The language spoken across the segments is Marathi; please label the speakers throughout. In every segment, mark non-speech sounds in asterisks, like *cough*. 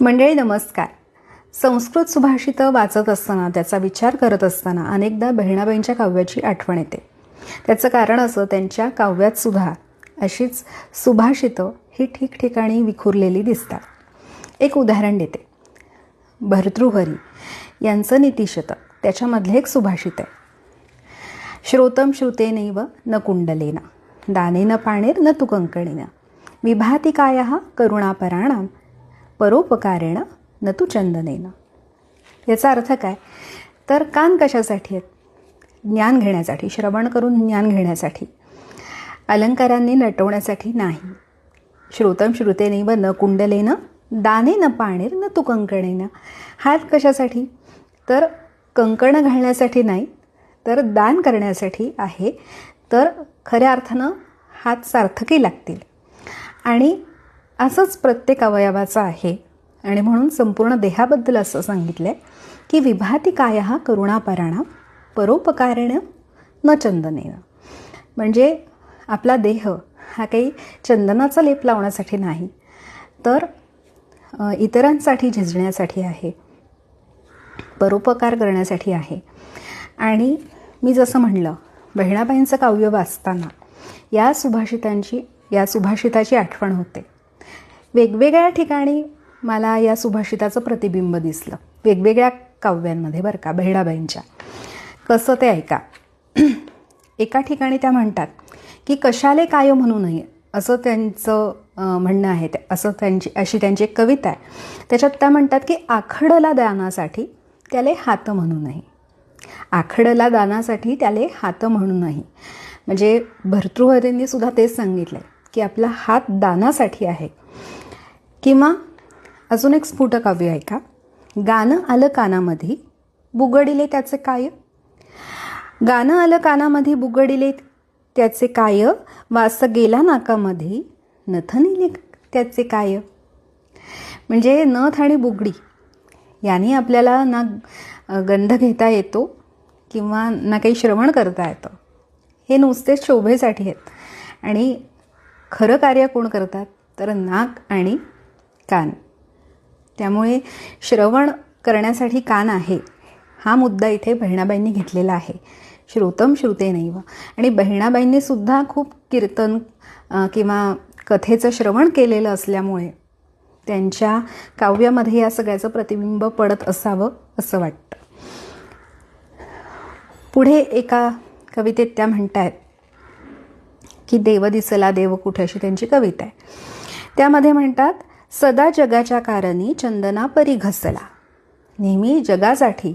Speaker 1: मंडळी नमस्कार. संस्कृत सुभाषितं वाचत असताना त्याचा विचार करत असताना अनेकदा बहिणाबाईंच्या काव्याची आठवण येते. त्याचं कारण असं त्यांच्या काव्यात सुद्धा अशीच सुभाषितं ही ठिकठिकाणी विखुरलेली दिसतात. एक उदाहरण देते. भर्तृहरी यांचं नीतिशतक त्याच्यामधले एक सुभाषित आहे. श्रोतम श्रुतेनैव न कुंडलेन दानेन पाणेर न तु कंकणेन विभाती करुणापराणाम परोपकारेण न तू चंदनेनं. याचा अर्थ काय? तर कान कशासाठी आहेत? ज्ञान घेण्यासाठी श्रवण करून ज्ञान घेण्यासाठी. अलंकारांनी नटवण्यासाठी नाही. श्रोतम व न कुंडलेनं दाने न पाणीर न तू कंकणेनं. हात कशासाठी? तर कंकणं घालण्यासाठी नाही तर दान करण्यासाठी आहे. तर खऱ्या अर्थानं हात सार्थकही लागतील. आणि असंच प्रत्येक अवयवाचं आहे. आणि म्हणून संपूर्ण देहाबद्दल असं सांगितलं आहे की विभाती काय हा करुणापराणा परोपकारेण न चंदनेन. म्हणजे आपला देह हा काही चंदनाचा लेप लावण्यासाठी नाही तर इतरांसाठी झिजण्यासाठी आहे परोपकार करण्यासाठी आहे. आणि मी जसं म्हणलं बहिणाबाईंचं काव्य वाचताना या सुभाषितांची या सुभाषिताची आठवण होते. वेगवेगळ्या ठिकाणी मला या सुभाषिताचं प्रतिबिंब दिसलं. वेगवेगळ्या काव्यांमध्ये बरं का बहिणाबाईंच्या. कसं ते ऐका. *clears throat* एका ठिकाणी त्या म्हणतात की कशाले काय हो म्हणू नये? असं त्यांचं म्हणणं आहे ते. असं त्यांची अशी त्यांची एक कविता आहे. त्याच्यात त्या म्हणतात की आखडला दानासाठी त्याले हात म्हणू नये आखडला दानासाठी त्याले हात म्हणू नाही. म्हणजे भर्तृहरींनी सुद्धा तेच सांगितलं आहे की आपला हात दानासाठी आहे. किंवा अजून एक स्फुट काव्य आहे का? गाणं आलं कानामध्ये बुगडिले त्याचे काय? गाणं आलं कानामध्ये बुगडिले त्याचे काय? वास गेला नाकामध्ये नथ नेले त्याचे काय? म्हणजे नथ आणि बुगडी याने आपल्याला ना गंध घेता येतो किंवा ना काही श्रवण करता येतं. हे नुसतेच शोभेसाठी आहेत. आणि खरं कार्य कोण करतात? तर नाक आणि कान. त्यामुळे श्रवण करण्यासाठी कान आहे. हा मुद्दा इथे बहिणाबाईंनी घेतलेला आहे. श्रोतम श्रुते नैव. आणि बहिणाबाईंनी सुद्धा खूप कीर्तन किंवा कथेचं श्रवण केलेलं असल्यामुळे त्यांच्या काव्यामध्ये या सगळ्याचं प्रतिबिंब पडत असावं असं वाटतं. पुढे एका कवितेत त्या म्हणत आहेत की देव दिसला देव कुठे अशी त्यांची कविता आहे. त्यामध्ये म्हणतात सदा जगाच्या कारणी चंदना परी घसला. नेहमी जगासाठी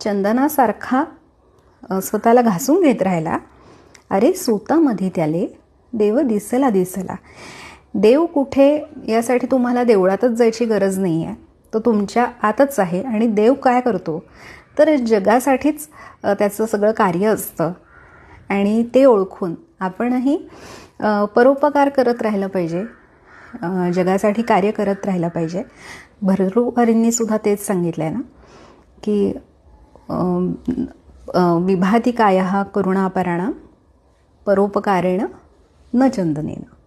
Speaker 1: चंदनासारखा स्वतःला घासून घेत राहिला. अरे सुतामध्ये त्याले देव दिसला दिसला. देव कुठे? यासाठी तुम्हाला देवळातच जायची गरज नाही आहे तो तुमच्या आतच आहे आणि देव काय करतो? तर जगासाठीच त्याचं सगळं कार्य असतं. आणि ते ओळखून आपणही परोपकार करत राहिलं पाहिजे. जगासाठी कार्य करत राहिलं पाहिजे. भररूहरींनी सुद्धा तेच सांगितलं आहे ना की अम, अ, विभाती करुणापराणा परोपकारेण न चंदनेनं.